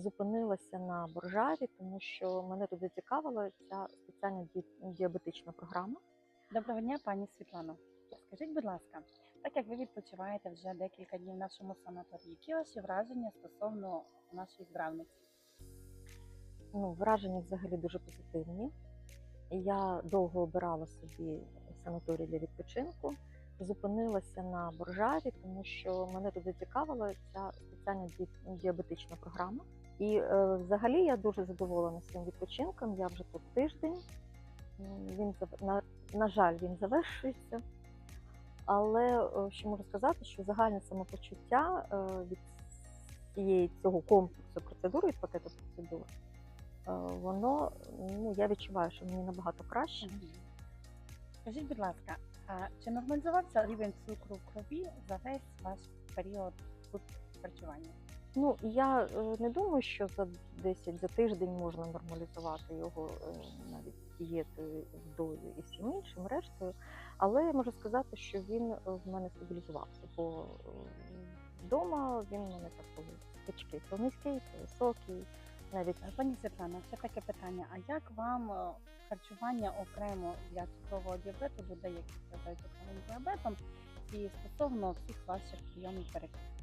зупинилася на Боржаві, тому що мене тут зацікавила ця спеціальна діабетична програма. Доброго дня, пані Світлано. Скажіть, будь ласка, так як ви відпочиваєте вже декілька днів в нашому санаторії, які ваші враження стосовно нашої здравниці? Ну, враження взагалі дуже позитивні. Я довго обирала собі санаторій для відпочинку. Зупинилася на Боржаві, тому що мене тут зацікавила ця спеціальна діабетична програма. І е, взагалі я дуже задоволена своїм відпочинком. Я вже тут тиждень. Він на, на жаль, він завершується. Але е, що можу сказати, що загальне самопочуття е, від цієї цього комплексу процедур від пакету процедур, е, воно ну я відчуваю, що мені набагато краще. Скажіть, будь ласка, а чи нормалізувався рівень цукру в крові за весь ваш період тут харчування? Ну я е, не думаю, що за 10 за тиждень можна нормалізувати його е, навіть дієтою, водою і всім іншим рештою. Але я можу сказати, що він е, в мене стабілізувався, бо вдома він у мене так скачки то низький, то високий. Навіть Пані Світлано, ще таке питання: а як вам харчування окремо для цукрового діабету, людей, які страдають цукровим діабетом, і стосовно всіх ваших прийомів перекусів?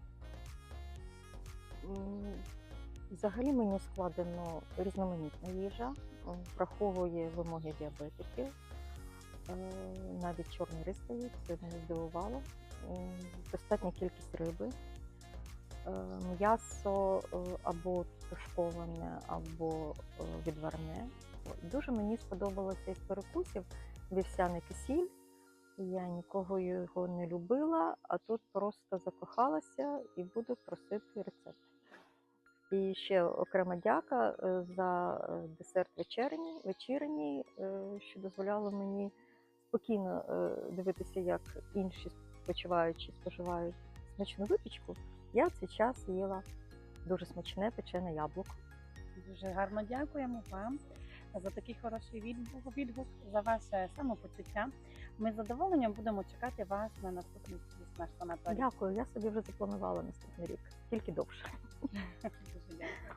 Взагалі меню складено різноманітна їжа, враховує вимоги діабетиків. Е, Навіть чорний рис дають, це мене здивувало. Достатня кількість риби, Е, м'ясо е, або тушковане, або е, відварне. Дуже мені сподобалося із перекусів вівсяний кисіль. Я нікого його не любила, а тут просто закохалася і буду просити рецепт. І ще окрема дяка е, за е, десерт вечерній, вечірній, е, що дозволяло мені спокійно дивитися, як інші спочиваючи споживають смачну випічку. Я в цей час їла дуже смачне печене яблуко. Дуже гарно дякуємо вам за такий хороший відгук, відгук за ваше самопочуття. Ми з задоволенням будемо чекати вас на наступний візит наш санаторій. Дякую, я собі вже запланувала наступний рік, тільки довше. Дуже дякую.